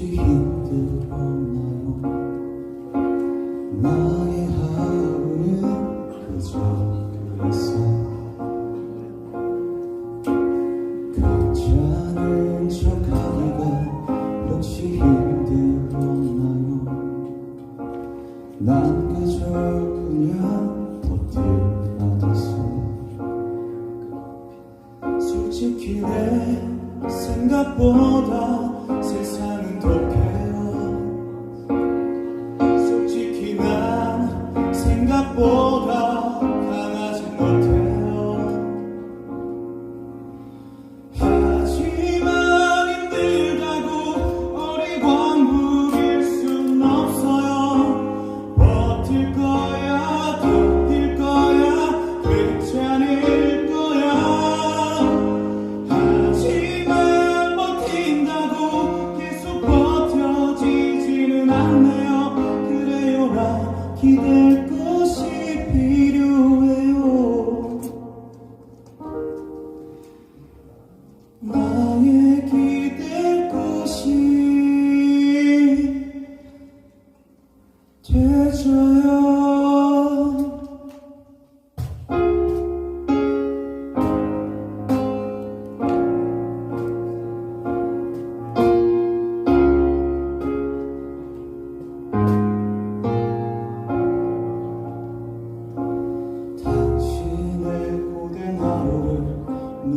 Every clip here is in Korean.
수 힘든 없나요? 나의 하루는 그저 그랬어 괜찮은 척하기가 역시 힘들었나요? 난 그저 그냥 버틸만 했어 솔직히 내 생각보다 God.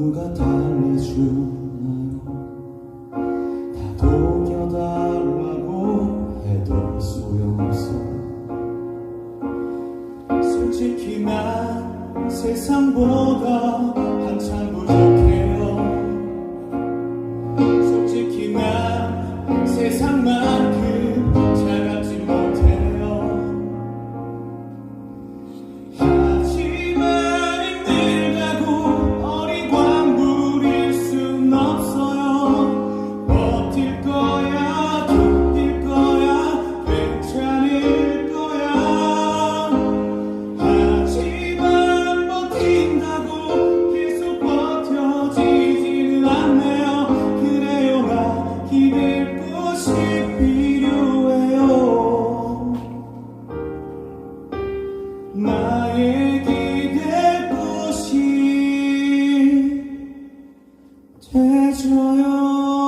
누가 달래주나요? 다 도겨달라고 해도 소용없어. 솔직히 난 세상보다 되줘요.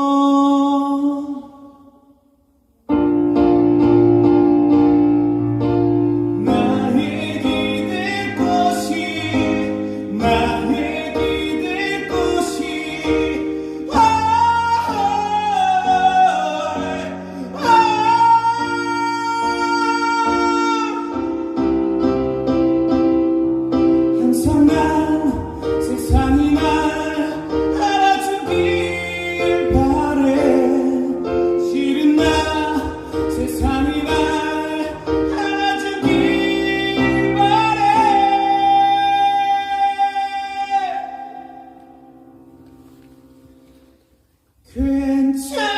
Prince.